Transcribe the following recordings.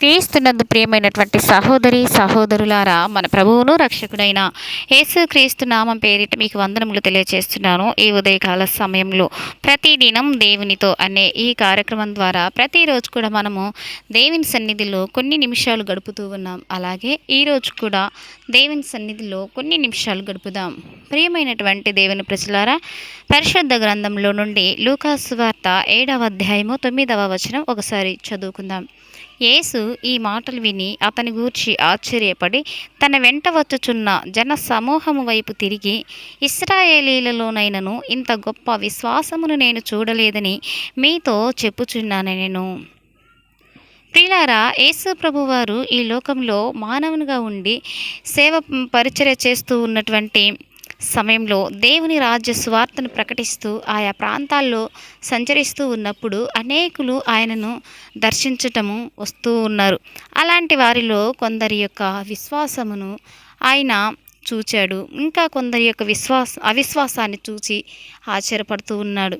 క్రీస్తునందు ప్రియమైనటువంటి సహోదరి సహోదరులారా మన ప్రభువును రక్షకుడైన యేసు క్రీస్తు నామం పేరిట మీకు వందనములు తెలియజేస్తున్నాను ఈ ఉదయకాల సమయంలో ప్రతిదినం దేవునితో అనే ఈ కార్యక్రమం ద్వారా ప్రతిరోజు కూడా మనము దేవుని సన్నిధిలో కొన్ని నిమిషాలు గడుపుతూ ఉన్నాం. అలాగే ఈరోజు కూడా దేవుని సన్నిధిలో కొన్ని నిమిషాలు గడుపుదాం. ప్రియమైనటువంటి దేవుని ప్రజలారా పరిశుద్ధ గ్రంథంలో నుండి లూకాసు వార్త ఏడవ అధ్యాయము తొమ్మిదవ వచనం ఒకసారి చదువుకుందాం. యేసు ఈ మాటలు విని అతని గూర్చి ఆశ్చర్యపడి తన వెంట వచ్చుచున్న జన సమూహము వైపు తిరిగి ఇస్రాయేలీలలోనైనను ఇంత గొప్ప విశ్వాసమును నేను చూడలేదని మీతో చెప్పుచున్నాను నేను. ప్రియులారా యేసు ప్రభువారు ఈ లోకంలో మానవునిగా ఉండి సేవ పరిచర్య చేస్తూ ఉన్నటువంటి సమయంలో దేవుని రాజ్య సువార్తను ప్రకటిస్తూ ఆయా ప్రాంతాల్లో సంచరిస్తూ ఉన్నప్పుడు అనేకులు ఆయనను దర్శించటము వస్తూ ఉన్నారు. అలాంటి వారిలో కొందరి యొక్క విశ్వాసమును ఆయన చూచాడు. ఇంకా కొందరి యొక్క విశ్వాస అవిశ్వాసాన్ని చూచి ఆశ్చర్యపడుతూ ఉన్నాడు.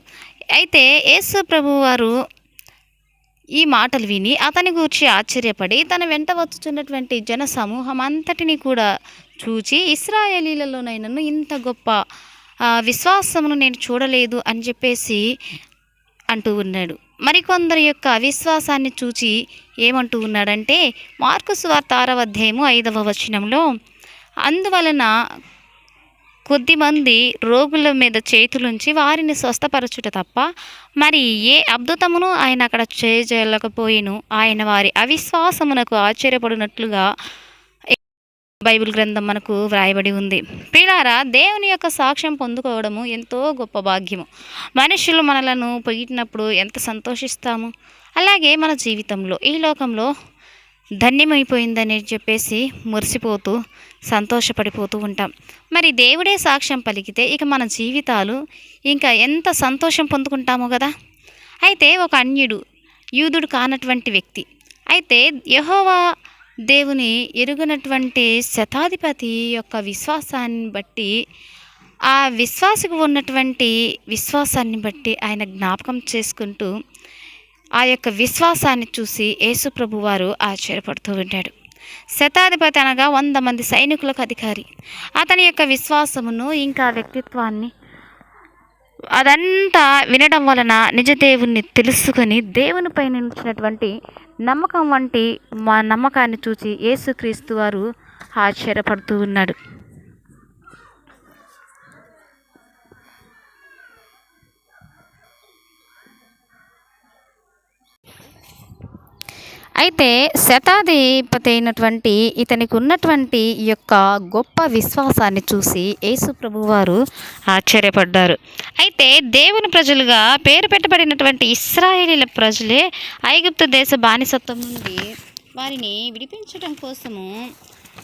అయితే యేసు ప్రభువారు ఈ మాటలు విని అతని గూర్చి ఆశ్చర్యపడి తన వెంట వచ్చుచున్నటువంటి జన సమూహం అంతటిని కూడా చూచి ఇస్రాయేలీలలోనైనను ఇంత గొప్ప విశ్వాసమును నేను చూడలేదు అని చెప్పేసి అంటూ ఉన్నాడు. మరికొందరి యొక్క అవిశ్వాసాన్ని చూచి ఏమంటూ ఉన్నాడంటే మార్కు సువార్త ఆరవ అధ్యాయము ఐదవ వచనంలో అందువలన కొద్దిమంది రోగుల మీద చేతులుంచి వారిని స్వస్థపరచుట తప్ప మరి ఏ అద్భుతమును ఆయన అక్కడ చేయలేకపోయిను ఆయన వారి అవిశ్వాసమునకు ఆశ్చర్యపడినట్లుగా బైబిల్ గ్రంథం మనకు వ్రాయబడి ఉంది. పిల్లారా దేవుని యొక్క సాక్ష్యం పొందుకోవడము ఎంతో గొప్ప భాగ్యము. మనుషులు మనలను పొగిటినప్పుడు ఎంత సంతోషిస్తాము? అలాగే మన జీవితంలో ఈ లోకంలో ధన్యమైపోయిందని చెప్పేసి మురిసిపోతూ సంతోషపడిపోతూ ఉంటాం. మరి దేవుడే సాక్ష్యం పలికితే ఇక మన జీవితాలు ఇంకా ఎంత సంతోషం పొందుకుంటామో కదా? అయితే ఒక అన్యుడు యూదుడు కానటువంటి వ్యక్తి. అయితే యహోవా దేవుని ఎరుగనటువంటి శతాధిపతి యొక్క విశ్వాసాన్ని బట్టి ఆ విశ్వాసకు ఉన్నటువంటి విశ్వాసాన్ని బట్టి ఆయన జ్ఞాపకం చేసుకుంటూ ఆ యొక్క విశ్వాసాన్ని చూసి యేసుప్రభు వారు ఆశ్చర్యపడుతూ ఉంటాడు శతాధిపతి అనగా వంద మంది సైనికులకు అధికారి. అతని యొక్క విశ్వాసమును ఇంకా వ్యక్తిత్వాన్ని అదంతా వినడం వలన నిజ దేవుణ్ణి తెలుసుకొని దేవునిపై నిలిచినటువంటి నమ్మకం వంటి మా నమ్మకాన్ని చూసి యేసుక్రీస్తు వారు ఆశ్చర్యపడుతూ ఉన్నాడు. అయితే శతాధిపతి అయినటువంటి ఇతనికి ఉన్నటువంటి ఈ యొక్క గొప్ప విశ్వాసాన్ని చూసి యేసు ప్రభువారు ఆశ్చర్యపడ్డారు. అయితే దేవుని ప్రజలుగా పేరు పెట్టబడినటువంటి ఇస్రాయేలీల ప్రజలే ఐగుప్తు దేశ బానిసత్వం నుండి వారిని విడిపించడం కోసము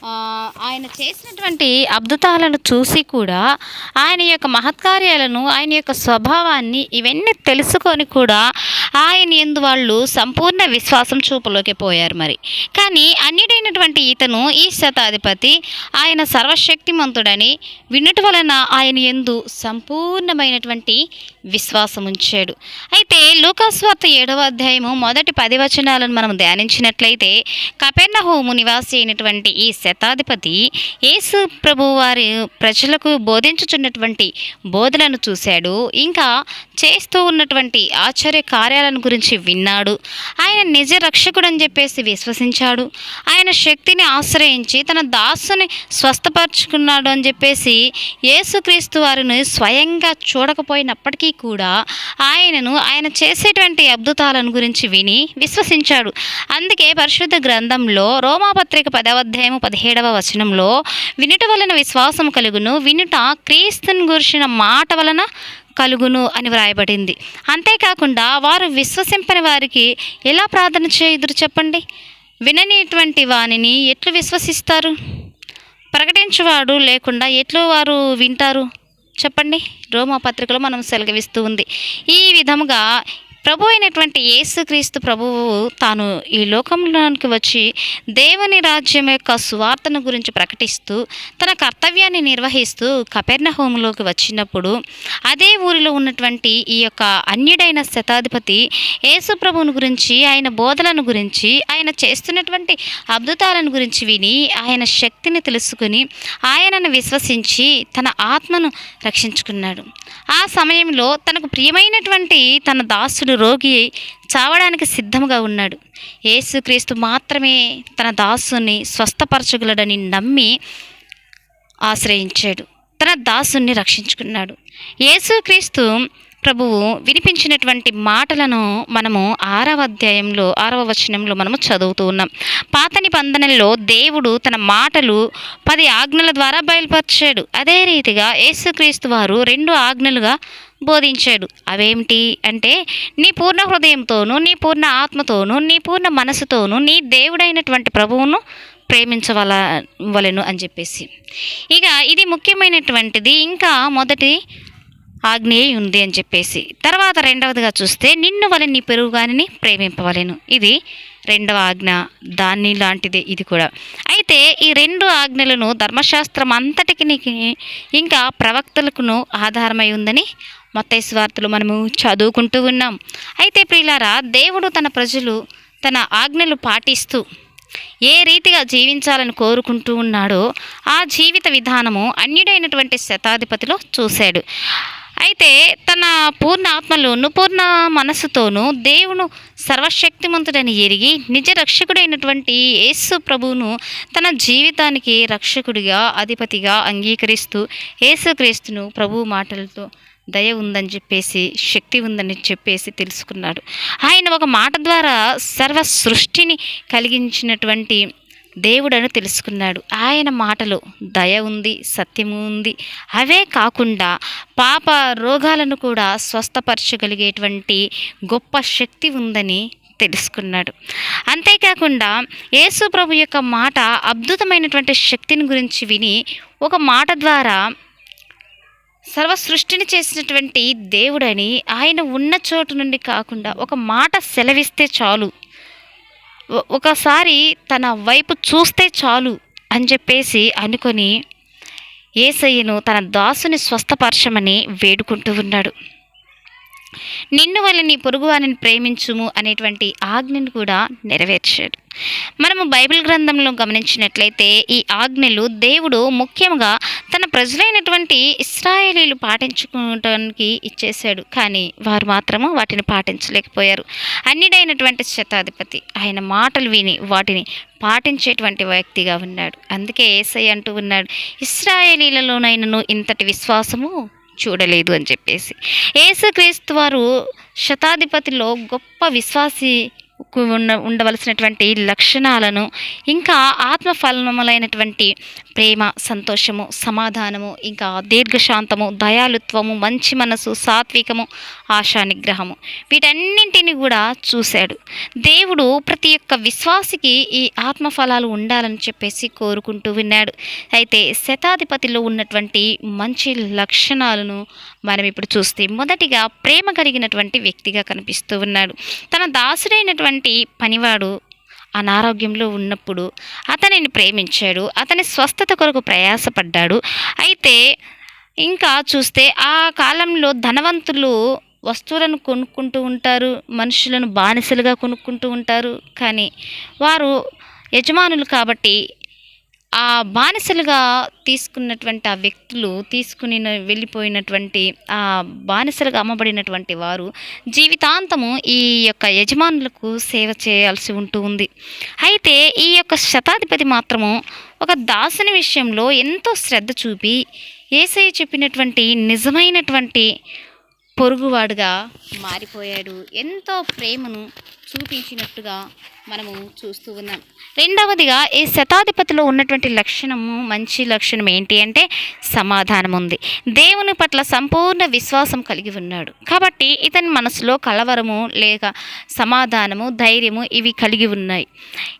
ఆయన చేసినటువంటి అద్భుతాలను చూసి కూడా ఆయన యొక్క మహత్కార్యాలను ఆయన యొక్క స్వభావాన్ని ఇవన్నీ తెలుసుకొని కూడా ఆయన ఎందు వాళ్ళు సంపూర్ణ విశ్వాసం చూపులోకి పోయారు మరి. కానీ అన్నిటైనటువంటి ఇతను ఈ శతాధిపతి ఆయన సర్వశక్తిమంతుడని వినుట వలన ఆయన ఎందు సంపూర్ణమైనటువంటి విశ్వాసం ఉంచాడు. అయితే లూకాస్వార్త ఏడవ అధ్యాయము మొదటి పది వచనాలను మనం ధ్యానించినట్లయితే కపెర్నహోము నివాసి అయినటువంటి ఈ శతాధిపతి యేసు ప్రభు వారి ప్రజలకు బోధించుచున్నటువంటి బోధలను చూశాడు. ఇంకా చేస్తూ ఉన్నటువంటి ఆశ్చర్య కార్యాలను గురించి విన్నాడు. ఆయన నిజ రక్షకుడు అని చెప్పేసి విశ్వసించాడు. ఆయన శక్తిని ఆశ్రయించి తన దాసుని స్వస్థపరుచుకున్నాడు అని చెప్పేసి యేసుక్రీస్తు వారిని స్వయంగా చూడకపోయినప్పటికీ కూడా ఆయనను ఆయన చేసేటువంటి అద్భుతాలను గురించి విని విశ్వసించాడు. అందుకే పరిశుద్ధ గ్రంథంలో రోమాపత్రిక పదవాధ్యాయము పదిహేడవ వచనంలో వినుట వలన విశ్వాసం కలుగును. వినుట క్రీస్తుని గురించిన మాట వలన కలుగును అని వ్రాయబడింది. అంతేకాకుండా వారు విశ్వసింపని వారికి ఎలా ప్రార్థన చేయుదురు చెప్పండి? విననిటువంటి వానిని ఎట్లు విశ్వసిస్తారు? ప్రకటించేవాడు లేకుండా ఎట్లు వారు వింటారు? చెప్పండి. రోమా పత్రికలో మనం సెలగవిస్తూ ఉంది. ఈ విధముగా ప్రభు అయినటువంటి యేసుక్రీస్తు ప్రభువు తాను ఈ లోకంలోనికి వచ్చి దేవుని రాజ్యం యొక్క సువార్తను గురించి ప్రకటిస్తూ తన కర్తవ్యాన్ని నిర్వహిస్తూ కపెర్ణ హోంలోకి వచ్చినప్పుడు అదే ఊరిలో ఉన్నటువంటి ఈ యొక్క అన్యుడైన శతాధిపతి యేసుప్రభువుని గురించి ఆయన బోధలను గురించి ఆయన చేస్తున్నటువంటి అద్భుతాలను గురించి విని ఆయన శక్తిని తెలుసుకుని ఆయనను విశ్వసించి తన ఆత్మను రక్షించుకున్నాడు. ఆ సమయంలో తనకు ప్రియమైనటువంటి తన దాసుడు రోగి చావడానికి సిద్ధంగా ఉన్నాడు. యేసుక్రీస్తు మాత్రమే తన దాసుని స్వస్థపరచగలడని నమ్మి ఆశ్రయించాడు. తన దాసుని రక్షించుకున్నాడు. యేసుక్రీస్తు ప్రభువు వినిపించినటువంటి మాటలను మనము ఆరవ అధ్యాయంలో ఆరవ వచనంలో మనము చదువుతూ ఉన్నాం. పాత నిబంధనల్లో దేవుడు తన మాటలు పది ఆజ్ఞల ద్వారా బయలుపరిచాడు. అదే రీతిగా యేసుక్రీస్తు వారు రెండు ఆజ్ఞలుగా బోధించాడు. అవేమిటి అంటే నీ పూర్ణ హృదయంతోనూ నీ పూర్ణ ఆత్మతోనూ నీ పూర్ణ మనసుతోనూ నీ దేవుడైనటువంటి ప్రభువును ప్రేమించవల వలెను అని చెప్పేసి. ఇక ఇది ముఖ్యమైనటువంటిది ఇంకా మొదటి ఆగ్నేయ ఉంది అని చెప్పేసి. తర్వాత రెండవదిగా చూస్తే నిన్ను వలె నీ పెరుగుగాని ప్రేమింపవలెను. ఇది రెండవ ఆజ్ఞ. దాన్ని లాంటిదే ఇది కూడా. అయితే ఈ రెండు ఆజ్ఞలను ధర్మశాస్త్రం అంతటికి ఇంకా ప్రవక్తలకును ఆధారమై ఉందని మొత్త స్వార్థలు మనము చదువుకుంటూ ఉన్నాం. అయితే ప్రియులారా దేవుడు తన ప్రజలు తన ఆజ్ఞలు పాటిస్తూ ఏ రీతిగా జీవించాలని కోరుకుంటూ ఉన్నాడో ఆ జీవిత విధానము అన్యుడైనటువంటి శతాధిపతిలో చూశాడు. అయితే తన పూర్ణ ఆత్మలోను పూర్ణ మనసుతోనూ దేవుడు సర్వశక్తిమంతుడని ఎరిగి నిజ రక్షకుడైనటువంటి యేసు ప్రభువును తన జీవితానికి రక్షకుడిగా అధిపతిగా అంగీకరిస్తూ యేసుక్రీస్తును ప్రభు మాటలతో దయ ఉందని చెప్పేసి శక్తి ఉందని చెప్పేసి తెలుసుకున్నాడు. ఆయన ఒక మాట ద్వారా సర్వ సృష్టిని కలిగించినటువంటి దేవుడను తెలుసుకున్నాడు. ఆయన మాటలో దయ ఉంది సత్యము ఉంది. అవే కాకుండా పాప రోగాలను కూడా స్వస్థపరచగలిగేటువంటి గొప్ప శక్తి ఉందని తెలుసుకున్నాడు. అంతేకాకుండా యేసు ప్రభు యొక్క మాట అద్భుతమైనటువంటి శక్తిని గురించి విని ఒక మాట ద్వారా సర్వ సృష్టిని చేసినటువంటి దేవుడని ఆయన ఉన్న చోటు నుండి కాకుండా ఒక మాట సెలవిస్తే చాలు. ఒకసారి తన వైపు చూస్తే చాలు అని చెప్పేసి అనుకొని ఏసయ్యను తన దాసుని స్వస్థపరచమని వేడుకుంటూ ఉన్నాడు. నిన్ను వాళ్ళని పొరుగు పొరుగువారిని ప్రేమించుము అనేటువంటి ఆజ్ఞను కూడా నెరవేర్చాడు. మనము బైబిల్ గ్రంథంలో గమనించినట్లయితే ఈ ఆజ్ఞలు దేవుడు ముఖ్యంగా తన ప్రజలైనటువంటి ఇస్రాయేలీలు పాటించుకోవడానికి ఇచ్చేశాడు. కానీ వారు మాత్రము వాటిని పాటించలేకపోయారు. అన్నిడైనటువంటి శతాధిపతి ఆయన మాటలు విని వాటిని పాటించేటువంటి వ్యక్తిగా ఉన్నాడు. అందుకే ఏసై అంటూ ఉన్నాడు ఇస్రాయేలీలలోనైనను ఇంతటి విశ్వాసము చూడలేదు అని చెప్పేసి. యేసుక్రీస్తు వారు శతాధిపతిలో గొప్ప విశ్వాసి ఉన్న ఉండవలసినటువంటి లక్షణాలను ఇంకా ఆత్మఫలములైనటువంటి ప్రేమ సంతోషము సమాధానము ఇంకా దీర్ఘశాంతము దయాలుత్వము మంచి మనసు సాత్వికము ఆశా నిగ్రహము వీటన్నింటిని కూడా చూశాడు. దేవుడు ప్రతి ఒక్క విశ్వాసికి ఈ ఆత్మఫలాలు ఉండాలని చెప్పేసి కోరుకుంటూ విన్నాడు. అయితే శతాధిపతిలో ఉన్నటువంటి మంచి లక్షణాలను మనం ఇప్పుడు చూస్తే మొదటిగా ప్రేమ కలిగినటువంటి వ్యక్తిగా కనిపిస్తూ ఉన్నాడు. తన దాసుడైనటువంటి పనివాడు అనారోగ్యంలో ఉన్నప్పుడు అతనిని ప్రేమించాడు అతని స్వస్థత కొరకు ప్రయాసపడ్డాడు. అయితే ఇంకా చూస్తే ఆ కాలంలో ధనవంతులు వస్తువులను కొనుక్కుంటూ ఉంటారు మనుషులను బానిసలుగా కొనుక్కుంటూ ఉంటారు. కానీ వారు యజమానులు కాబట్టి ఆ బానిసలుగా తీసుకున్నటువంటి ఆ వ్యక్తులు తీసుకుని వెళ్ళిపోయినటువంటి ఆ బానిసలుగా అమ్మబడినటువంటి వారు జీవితాంతము ఈ యొక్క యజమానులకు సేవ చేయాల్సి ఉంటూ ఉంది. అయితే ఈ యొక్క శతాధిపతి మాత్రము ఒక దాసుని విషయంలో ఎంతో శ్రద్ధ చూపి ఏసై చెప్పినటువంటి నిజమైనటువంటి పొరుగువాడుగా మారిపోయాడు. ఎంతో ప్రేమను చూపించినట్టుగా మనము చూస్తూ ఉన్నాం. రెండవదిగా ఈ శతాధిపతిలో ఉన్నటువంటి లక్షణము మంచి లక్షణం ఏంటి అంటే సమాధానం ఉంది దేవుని పట్ల సంపూర్ణ విశ్వాసం కలిగి ఉన్నాడు. కాబట్టి ఇతని మనసులో కలవరము లేక సమాధానము ధైర్యము ఇవి కలిగి ఉన్నాయి.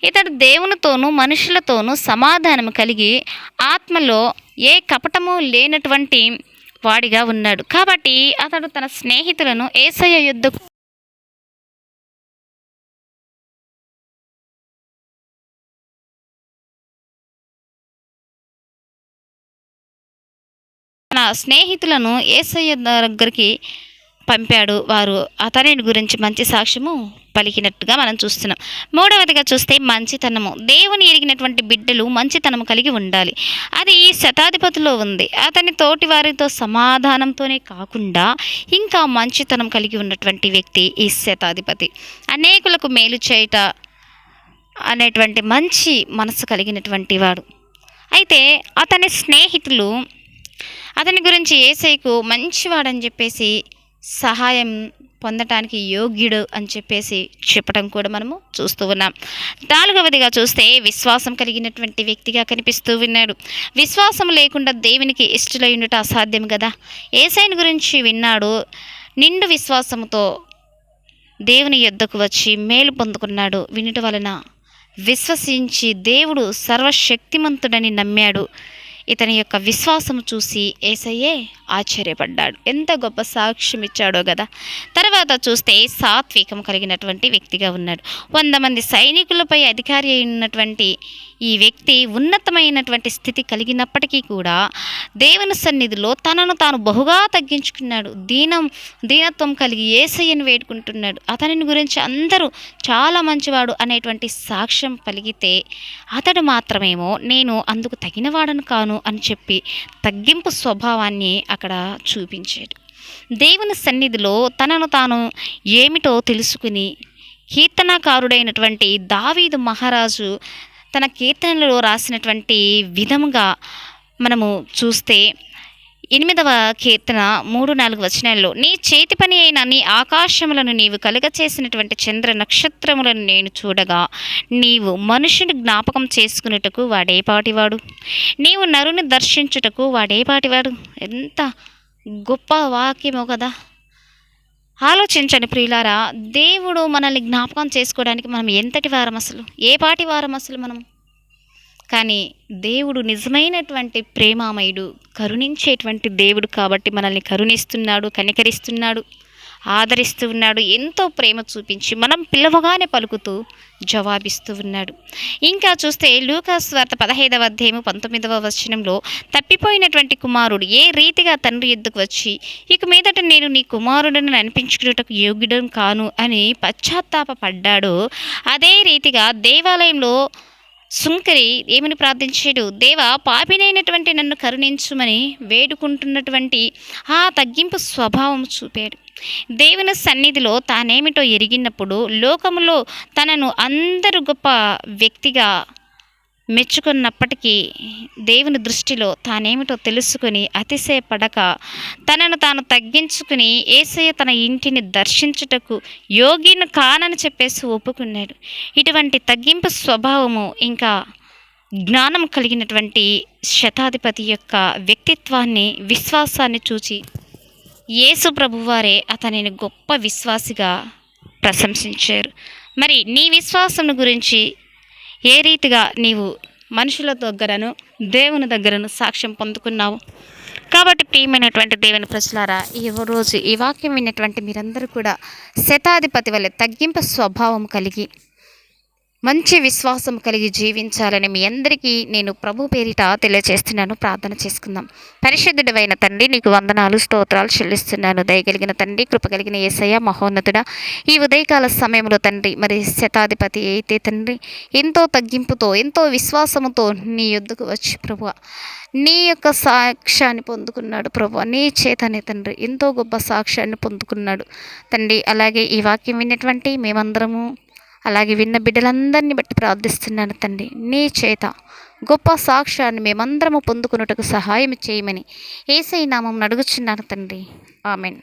ఇతడు దేవునితోనూ మనుషులతోనూ సమాధానము కలిగి ఆత్మలో ఏ కపటము లేనటువంటి వాడిగా ఉన్నాడు. కాబట్టి అతడు తన స్నేహితులను ఏసయ్య యుద్ధకు స్నేహితులను ఏసయ్య దగ్గరికి పంపాడు. వారు అతని గురించి మంచి సాక్ష్యము పలికినట్టుగా మనం చూస్తున్నాం. మూడవదిగా చూస్తే మంచితనము. దేవుని ఎరిగినటువంటి బిడ్డలు మంచితనము కలిగి ఉండాలి. అది ఈ శతాధిపతిలో ఉంది. అతని తోటి వారితో సమాధానంతోనే కాకుండా ఇంకా మంచితనం కలిగి ఉన్నటువంటి వ్యక్తి ఈ శతాధిపతి. అనేకులకు మేలు చేయట అనేటువంటి మంచి మనసు కలిగినటువంటి వాడు. అయితే అతని స్నేహితులు అతని గురించి ఏసైకు మంచివాడని చెప్పేసి సహాయం పొందటానికి యోగ్యుడు అని చెప్పేసి చెప్పడం కూడా మనము చూస్తూ ఉన్నాం. నాలుగవదిగా చూస్తే విశ్వాసం కలిగినటువంటి వ్యక్తిగా కనిపిస్తూ ఉన్నాడు విశ్వాసం లేకుండా దేవునికి ఇష్టలై ఉండటం అసాధ్యం కదా? ఏసైని గురించి విన్నాడు. నిండు విశ్వాసంతో దేవుని యొద్దకు వచ్చి మేలు పొందుకున్నాడు. వినుట వలన విశ్వసించి దేవుడు సర్వశక్తిమంతుడని నమ్మాడు. ఇతని యొక్క విశ్వాసం చూసి ఏసయ్యే ఆశ్చర్యపడ్డాడు. ఎంత గొప్ప సాక్ష్యం ఇచ్చాడో కదా తర్వాత చూస్తే సాత్వికం కలిగినటువంటి వ్యక్తిగా ఉన్నాడు. వంద మంది సైనికులపై అధికారి అయినటువంటి ఈ వ్యక్తి ఉన్నతమైనటువంటి స్థితి కలిగినప్పటికీ కూడా దేవుని సన్నిధిలో తనను తాను బహుగా తగ్గించుకున్నాడు. దీనం దీనత్వం కలిగి ఏసయ్యను వేడుకుంటున్నాడు. అతనిని గురించి అందరూ చాలా మంచివాడు అనేటువంటి సాక్ష్యం పలిగితే అతడు మాత్రమేమో నేను అందుకు తగినవాడను కాను అని చెప్పి తగ్గింపు స్వభావాన్ని అక్కడ చూపించాడు. దేవుని సన్నిధిలో తనను తాను ఏమిటో తెలుసుకుని కీర్తనకారుడైనటువంటి దావీదు మహారాజు తన కీర్తనలో రాసినటువంటి విధముగా మనము చూస్తే ఎనిమిదవ కీర్తన మూడు నాలుగు వచనాల్లో నీ చేతి పని అయిన నీ ఆకాశములను నీవు కలుగ చేసినటువంటి చంద్ర నక్షత్రములను నేను చూడగా నీవు మనుషుని జ్ఞాపకం చేసుకున్నటకు వాడేపాటివాడు నీవు నరుని దర్శించుటకు వాడేపాటివాడు ఎంత గొప్ప వాక్యమో కదా. ఆలోచించండి ప్రియులారా దేవుడు మనల్ని జ్ఞాపకం చేసుకోవడానికి మనం ఎంతటి వారం అసలు ఏ పాటి వారం అసలు మనం? కానీ దేవుడు నిజమైనటువంటి ప్రేమామయుడు కరుణించేటువంటి దేవుడు కాబట్టి మనల్ని కరుణిస్తున్నాడు కనికరిస్తున్నాడు ఆదరిస్తూ ఉన్నాడు ఎంతో ప్రేమ చూపించి మనం పిలవగానే పలుకుతూ జవాబిస్తూ ఉన్నాడు. ఇంకా చూస్తే లూకాస్ వార్త పదహైదవ అధ్యాయము పంతొమ్మిదవ వచనంలో తప్పిపోయినటువంటి కుమారుడు ఏ రీతిగా తండ్రి ఎద్దుకు వచ్చి ఇక మీదట నేను నీ కుమారుడని అనిపించుకున్నటకు యోగ్యుడం కాను అని పశ్చాత్తాప పడ్డాడు అదే రీతిగా దేవాలయంలో సుంకరి ఏమని ప్రార్థించాడు? దేవా పాపినైనటువంటి నన్ను కరుణించుమని వేడుకుంటున్నటువంటి ఆ తగ్గింపు స్వభావం చూపాడు. దేవుని సన్నిధిలో తానేమిటో ఎరిగినప్పుడు లోకములో తనను అందరు గొప్ప వ్యక్తిగా మెచ్చుకున్నప్పటికీ దేవుని దృష్టిలో తానేమిటో తెలుసుకుని అతిశయపడక తనను తాను తగ్గించుకుని ఏసయ్య తన ఇంటిని దర్శించుటకు యోగిని కానని చెప్పేసి ఒప్పుకున్నాడు. ఇటువంటి తగ్గింపు స్వభావము ఇంకా జ్ఞానం కలిగినటువంటి శతాధిపతి యొక్క వ్యక్తిత్వాన్ని విశ్వాసాన్ని చూచి యేసు ప్రభువారే అతనిని గొప్ప విశ్వాసిగా ప్రశంసించారు. మరి నీ విశ్వాసం గురించి ఏ రీతిగా నీవు మనుషుల దగ్గరను దేవుని దగ్గరను సాక్ష్యం పొందుకున్నావు? కాబట్టి ప్రియమైనటువంటి దేవుని ప్రజలారా ఈ రోజు ఈ వాక్యం విన్నటువంటి మీరందరూ కూడా శతాధిపతి వల్ల తగ్గింపు స్వభావం కలిగి మంచి విశ్వాసం కలిగి జీవించాలని మీ అందరికీ నేను ప్రభు పేరిట తెలియజేస్తున్నాను ప్రార్థన చేసుకుందాం. పరిశుద్ధుడైన తండ్రి నీకు వందనాలు స్తోత్రాలు చెల్లిస్తున్నాను. దయగలిగిన తండ్రి కృపగలిగిన ఏసయ్య మహోన్నతుడ ఈ ఉదయకాల సమయంలో తండ్రి మరి శతాధిపతి అయితే తండ్రి ఎంతో తగ్గింపుతో ఎంతో విశ్వాసముతో నీ యొద్దకు వచ్చి ప్రభు నీ యొక్క సాక్ష్యాన్ని పొందుకున్నాడు ప్రభు నీ చేతనే తండ్రి ఎంతో గొప్ప సాక్ష్యాన్ని పొందుకున్నాడు. తండ్రి అలాగే ఈ వాక్యం విన్నటువంటి మేమందరము అలాగే విన్న బిడ్డలందరినీ బట్టి ప్రార్థిస్తున్నాను తండ్రి. నీ చేత గొప్ప సాక్ష్యాన్ని మేమందరము పొందుకున్నట్టుకు సహాయం చేయమని ఏసై నామం అడుగుచున్నాను తండ్రి. ఆమెన్.